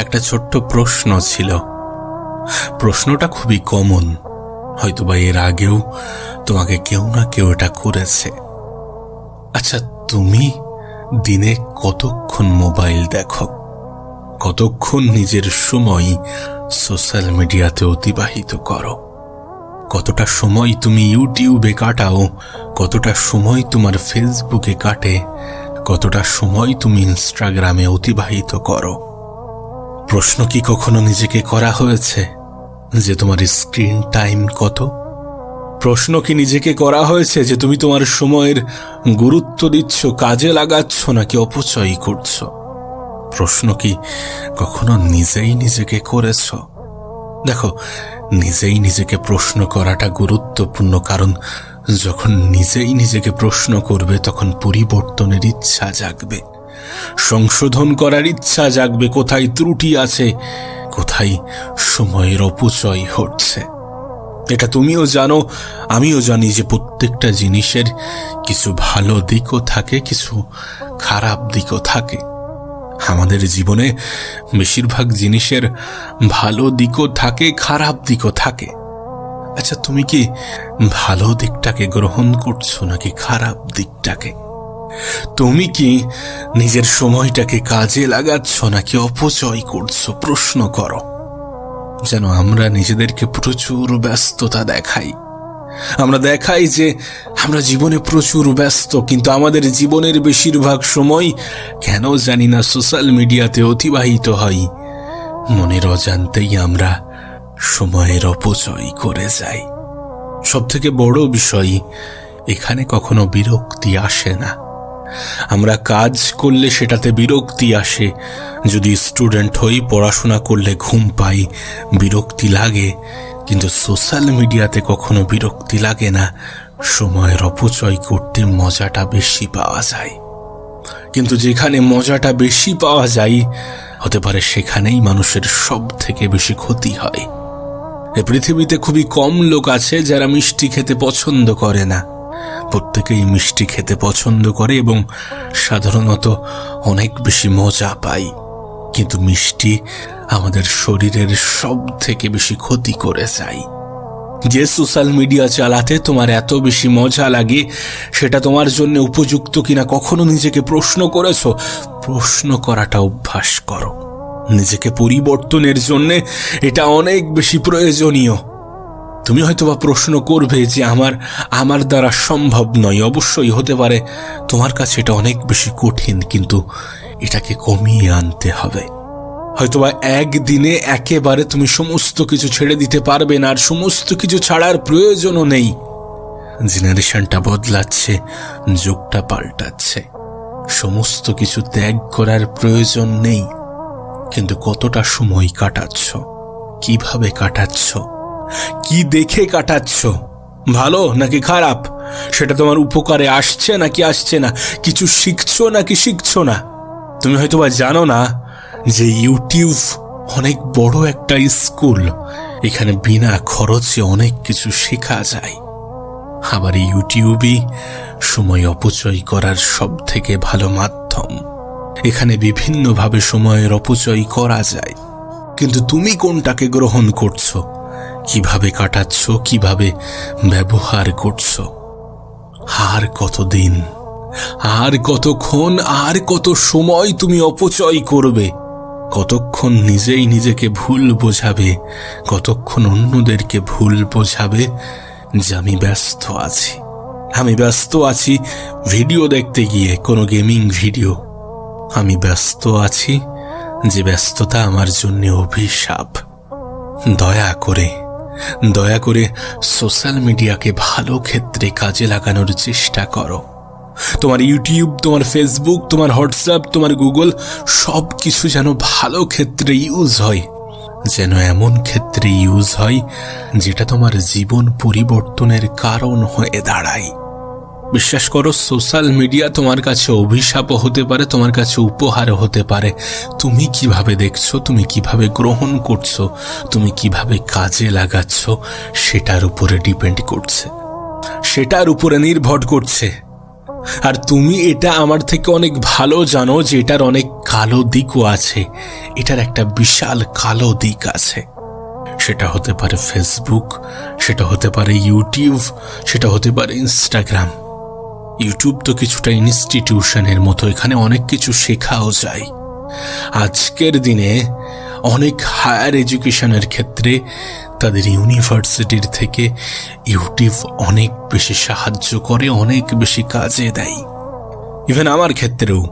একটা ছোট্ট প্রশ্ন ছিল। প্রশ্নটা খুবই কমন হয়তোবা এর আগেও তোমাকে কেউ না কেউ এটা করেছে। আচ্ছা তুমি দিনে কতক্ষণ মোবাইল দেখো? কতক্ষণ নিজের সময় সোশ্যাল মিডিয়াতে অতিবাহিত করো? কতটা সময় তুমি ইউটিউবে কাটাও? কতটা সময় তোমার ফেসবুকে কাটে? কতটা সময় তুমি ইনস্টাগ্রামে অতিবাহিত করো? প্রশ্ন কি কখনো নিজেকে করা হয়েছে যে তোমার স্ক্রিন টাইম কত? প্রশ্ন কি নিজেকে করা হয়েছে যে তুমি তোমার সময়ের গুরুত্ব দিচ্ছ, কাজে লাগাচ্ছ নাকি অপচয় করছ? প্রশ্ন কি কখনো নিজেই নিজেকে করেছ? দেখো, নিজেই নিজেকে প্রশ্ন করাটা গুরুত্বপূর্ণ, কারণ যখন নিজেই নিজেকে প্রশ্ন করবে তখন পরিবর্তনের ইচ্ছা জাগবে। সংশোধন করার ইচ্ছা জাগবে কোথায় ত্রুটি আছে, কোথায় সময়ের অপচয় হচ্ছে এটা তুমিও জানো, আমিও জানি যে প্রত্যেকটা জিনিসের কিছু ভালো দিকও থাকে, কিছু খারাপ দিকও থাকে। আমাদের জীবনে বেশিরভাগ জিনিসের ভালো দিকও থাকে, খারাপ দিকও থাকে। আচ্ছা তুমি কি ভালো দিকটাকে গ্রহণ করছ নাকি খারাপ দিকটাকে? তুমি কি নিজের সময়টাকে কাজে লাগাচ্ছ নাকি অপচয় করছ? প্রশ্ন করো। যেন আমরা নিজেদেরকে প্রচুর ব্যস্ততা দেখাই। আমরা দেখাই যে আমরা জীবনে প্রচুর ব্যস্ত, কিন্তু আমাদের জীবনের বেশিরভাগ সময় কেন জানি না সোশ্যাল মিডিয়াতে অতিবাহিত হয় মনের অজান্তেই আমরা সময়ের অপচয় করে যাই। সব থেকে বড় বিষয়, এখানে কখনো বিরক্তি আসে না। আমরা কাজ করলে সেটাতে বিরক্তি আসে। যদি স্টুডেন্ট হই, পড়াশোনা করলে ঘুম পাই, বিরক্তি লাগে। কিন্তু সোশ্যাল মিডিয়াতে কখনো বিরক্তি লাগে না। সময়ের অপচয় করতে মজাটা বেশি পাওয়া যায়। কিন্তু যেখানে মজাটা বেশি পাওয়া যায়, হতে পারে সেখানেই মানুষের সব থেকে বেশি ক্ষতি হয়। এ পৃথিবীতে খুবই কম লোক আছে যারা মিষ্টি খেতে পছন্দ করে না। প্রত্যেকেই মিষ্টি খেতে পছন্দ করে এবং সাধারণত অনেক বেশি মজা পাই। কিন্তু মিষ্টি আমাদের শরীরের সব থেকে বেশি ক্ষতি করে যায়। যে সোশ্যাল মিডিয়া চালাতে তোমার এত বেশি মজা লাগে, সেটা তোমার জন্য উপযুক্ত কিনা কখনো নিজেকে প্রশ্ন করেছ? প্রশ্ন করাটা অভ্যাস করো। নিজেকে পরিবর্তনের জন্যে এটা অনেক বেশি প্রয়োজনীয়। তুমি হয়তোবা প্রশ্ন করবে যে আমার আমার দ্বারা সম্ভব নয়। অবশ্যই হতে পারে। তোমার কাছে এটা অনেক বেশি কঠিন, কিন্তু এটাকে কমিয়ে আনতে হবে। হয়তোবা একদিনে একেবারে তুমি সমস্ত কিছু ছেড়ে দিতে পারবে না, আর সমস্ত কিছু ছাড়ার প্রয়োজনও নেই। জেনারেশনটা বদলাচ্ছে, যুগটা পাল্টাচ্ছে। সমস্ত কিছু ত্যাগ করার প্রয়োজন নেই। কিন্তু কতটা সময় কাটাচ্ছ? কীভাবে কাটাচ্ছ? কি দেখে কাটাচ্ছ? ভালো নাকি খারাপ? সেটা তোমার উপকারে আসছে নাকি আসছে না? কিছু শিখছো নাকি শিখছো না? তুমি হয়তোবা জানো না যে ইউটিউব অনেক বড় একটা স্কুল। এখানে বিনা খরচে অনেক কিছু শেখা যায়। আবার ইউটিউবই সময় অপচয় করার সব থেকে ভালো মাধ্যম। এখানে বিভিন্নভাবে সময়ের অপচয় করা যায়। কিন্তু তুমি কোনটাকে গ্রহণ করছ? কীভাবে কাটাচ্ছ, কীভাবে ব্যবহার করছ? আর কতদিন, আর কতক্ষণ, আর কত সময় তুমি অপচয় করবে? কতক্ষণ নিজেই নিজেকে ভুল বোঝাবে, কতক্ষণ অন্যদেরকে ভুল বোঝাবে যে আমি ব্যস্ত আছি? আমি ব্যস্ত আছি ভিডিও দেখতে গিয়ে, কোনো গেমিং ভিডিও। আমি ব্যস্ত আছি যে ব্যস্ততা আমার জন্য অভিশাপ। দয়া করে দয়া করে সোশ্যাল মিডিয়াকে ভালো ক্ষেত্রে কাজে লাগানোর চেষ্টা করো। তোমার ইউটিউব, তোমার ফেসবুক, তোমার হোয়াটসঅ্যাপ, তোমার গুগল সব কিছু যেন ভালো ক্ষেত্রে ইউজ হয়। যেন এমন ক্ষেত্রে ইউজ হয় যেটা তোমার জীবন পরিবর্তনের কারণ হয়ে দাঁড়ায়। বিশ্বাস করো সোশ্যাল মিডিয়া তোমার কাছে অভিশাপও হতে পারে, তোমার কাছে উপহারও হতে পারে। তুমি কীভাবে দেখছ, তুমি কীভাবে গ্রহণ করছ, তুমি কীভাবে কাজে লাগাচ্ছ, সেটার উপরে ডিপেন্ড করছে। সেটার উপরে নির্ভর করছে। আর তুমি এটা আমার থেকে অনেক ভালো জানো যে এটার অনেক কালো দিকও আছে। এটার একটা বিশাল কালো দিক আছে। সেটা হতে পারে ফেসবুক সেটা হতে পারে ইউটিউব সেটা হতে পারে ইনস্টাগ্রাম ইউটিউব তো কিছুটা ইনস্টিটিউশনের মতো, এখানে অনেক কিছু শেখাও যায়। আজকের দিনে অনেক হায়ার এডুকেশনের ক্ষেত্রে তাদের ইউনিভার্সিটির থেকে ইউটিউব অনেক বেশি সাহায্য করে, অনেক বেশি কাজে দেয়। ইভেন আমার ক্ষেত্রেও,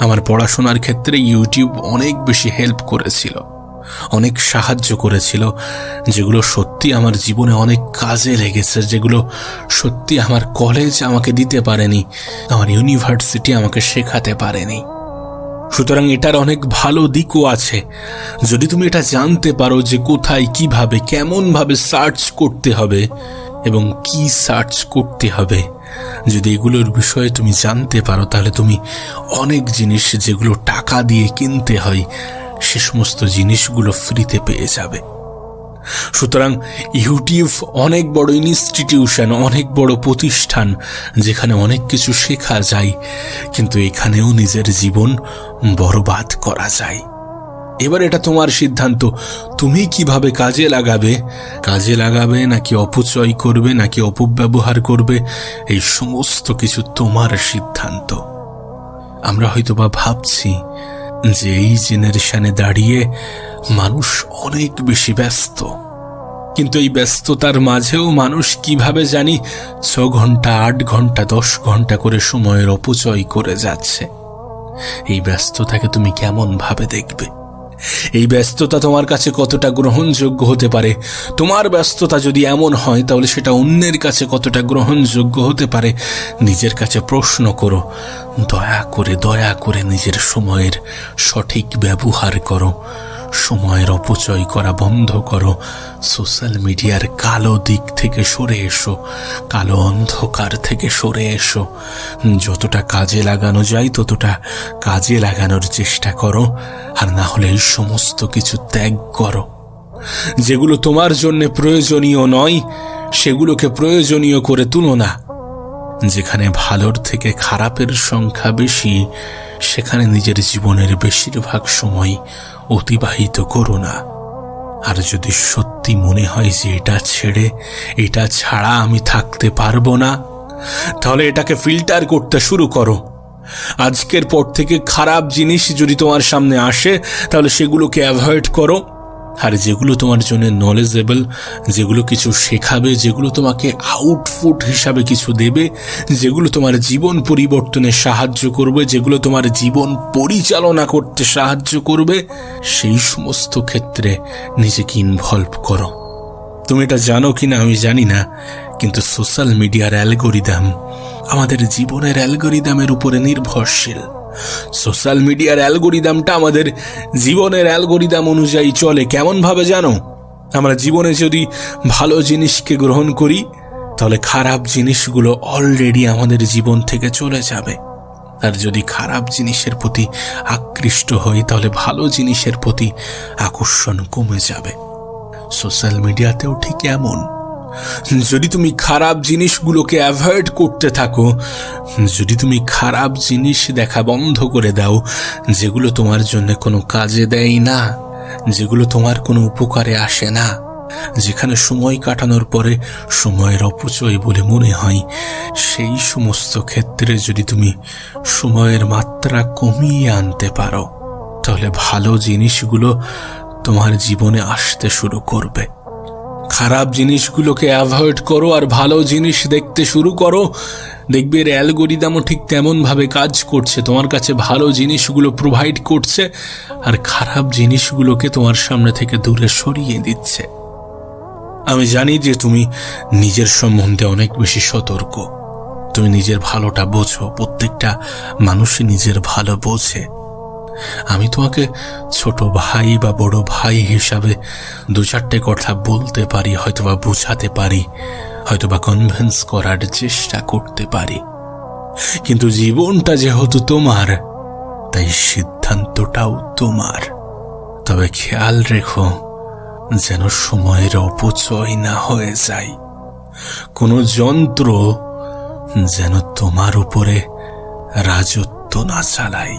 আমার পড়াশোনার ক্ষেত্রে ইউটিউব অনেক বেশি হেল্প করেছিল। অনেক সাহায্য করেছিল, যেগুলো সত্যি আমার জীবনে অনেক কাজে লেগেছে, যেগুলো সত্যি আমার কলেজ আমাকে দিতে পারেনি, আমার ইউনিভার্সিটি আমাকে শেখাতে পারেনি। সুতরাং এটার অনেক ভালো দিকও আছে। যদি তুমি এটা জানতে পারো যে কোথায় কীভাবে, কেমনভাবে সার্চ করতে হবে এবং কি সার্চ করতে হবে, যদি এগুলোর বিষয়ে তুমি জানতে পারো, তাহলে তুমি অনেক জিনিস যেগুলো টাকা দিয়ে কিনতে হয় সে সমস্ত জিনিসগুলো ফ্রিতে পেয়ে যাবে। সুতরাং ইউটিউব অনেক বড় ইনস্টিটিউশন, অনেক বড় প্রতিষ্ঠান, যেখানে অনেক কিছু শেখা যায়, কিন্তু এখানেও নিজের জীবন বরবাদ করা যায়। এবার এটা তোমার সিদ্ধান্ত। তুমি কীভাবে কাজে লাগাবে? কাজে লাগাবে নাকি অপচয় করবে, নাকি অপব্যবহার করবে? এই সমস্ত কিছু তোমার সিদ্ধান্ত। আমরা হয়তোবা ভাবছি যে এই জেনারেশনে দাঁড়িয়ে মানুষ অনেক বেশি ব্যস্ত। কিন্তু এই ব্যস্ততার মাঝেও মানুষ কীভাবে জানি ছ ঘণ্টা আট ঘণ্টা, দশ ঘণ্টা করে সময়ের অপচয় করে যাচ্ছে। এই ব্যস্ততাকে তুমি কেমন ভাবে দেখবে? এই ব্যস্ততা তোমার কাছে কতটা গ্রহণযোগ্য হতে পারে? তোমার ব্যস্ততা যদি এমন হয়, তাহলে সেটা অন্যের কাছে কতটা গ্রহণযোগ্য হতে পারে? নিজের কাছে প্রশ্ন করো। দয়া করে দয়া করে নিজের সময়ের সঠিক ব্যবহার করো। সময়ের অপচয় করা বন্ধ করো। সোশ্যাল মিডিয়ার কালো দিক থেকে সরে এসো। কালো অন্ধকার থেকে সরে এসো। যতটা কাজে লাগানো যায়, ততটা কাজে লাগানোর চেষ্টা করো। আর না হলে এই সমস্ত কিছু ত্যাগ করো। যেগুলো তোমার জন্য প্রয়োজনীয় নয়, সেগুলোকে প্রয়োজনীয় করে তুলো না। যেখানে ভালোর থেকে খারাপের সংখ্যা বেশি, সেখানে নিজের জীবনের বেশিরভাগ সময় অতিবাহিত করো না। আর যদি সত্যি মনে হয় যে এটা ছেড়ে, এটা ছাড়া আমি থাকতে পারব না, তাহলে এটাকে ফিল্টার করতে শুরু করো। আজকের পর থেকে খারাপ জিনিস যদি তোমার সামনে আসে, তাহলে সেগুলোকে অ্যাভয়েড করো। আর যেগুলো তোমার জন্য নলেজেবল যেগুলো কিছু শেখাবে, যেগুলো তোমাকে আউটপুট হিসাবে কিছু দেবে, যেগুলো তোমার জীবন পরিবর্তনে সাহায্য করবে, যেগুলো তোমার জীবন পরিচালনা করতে সাহায্য করবে, সেই সমস্ত ক্ষেত্রে নিজেকে ইনভলভ করো। তুমি এটা জানো কি না আমি জানি না, কিন্তু সোশ্যাল মিডিয়ার অ্যালগোরিদাম আমাদের জীবনের অ্যালগোরিদামের উপরে নির্ভরশীল। সোশ্যাল মিডিয়ার অ্যালগোরিদামটা আমাদের জীবনের অ্যালগোরিদাম অনুযায়ী চলে, কেমনভাবে জানো? আমরা জীবনে যদি ভালো জিনিসকে গ্রহণ করি, তাহলে খারাপ জিনিসগুলো অলরেডি আমাদের জীবন থেকে চলে যাবে। আর যদি খারাপ জিনিসের প্রতি আকৃষ্ট হই, তাহলে ভালো জিনিসের প্রতি আকর্ষণ কমে যাবে। সোশ্যাল মিডিয়াতেও ঠিক এমন। যদি তুমি খারাপ জিনিসগুলোকে অ্যাভয়েড করতে থাকো, যদি তুমি খারাপ জিনিস দেখা বন্ধ করে দাও, যেগুলো তোমার জন্য কোনো কাজে দেয় না, যেগুলো তোমার কোনো উপকারে আসে না, যেখানে সময় কাটানোর পরে সময়ের অপচয় বলে মনে হয়, সেই সমস্ত ক্ষেত্রে যদি তুমি সময়ের মাত্রা কমিয়ে আনতে পারো, তাহলে ভালো জিনিসগুলো তোমার জীবনে আসতে শুরু করবে। খারাপ জিনিসগুলোকে অ্যাভয়েড করো আর ভালো জিনিস দেখতে শুরু করো। দেখবে অ্যালগোরিদামও ঠিক তেমনভাবে কাজ করছে, তোমার কাছে ভালো জিনিসগুলো প্রোভাইড করছে আর খারাপ জিনিসগুলোকে তোমার সামনে থেকে দূরে সরিয়ে দিচ্ছে। আমি জানি যে তুমি নিজের সম্বন্ধে অনেক বেশি সতর্ক। তুমি নিজের ভালোটা বোঝো, প্রত্যেকটা মানুষই নিজের ভালো বোঝে। আমি তোমাকে ছোট ভাই বা বড় ভাই হিসাবে দু চারটে কথা বলতে পারি, হয়তোবা বোঝাতে পারি, হয়তোবা কনভিন্স করার চেষ্টা করতে পারি। কিন্তু জীবনটা যেহেতু তোমার, তাই সিদ্ধান্তটাও তোমার। তবে খেয়াল রেখো, যেন সময়ের অপচয় না হয়ে যায়। কোনো যন্ত্র যেন তোমার উপরে রাজত্ব না চালাই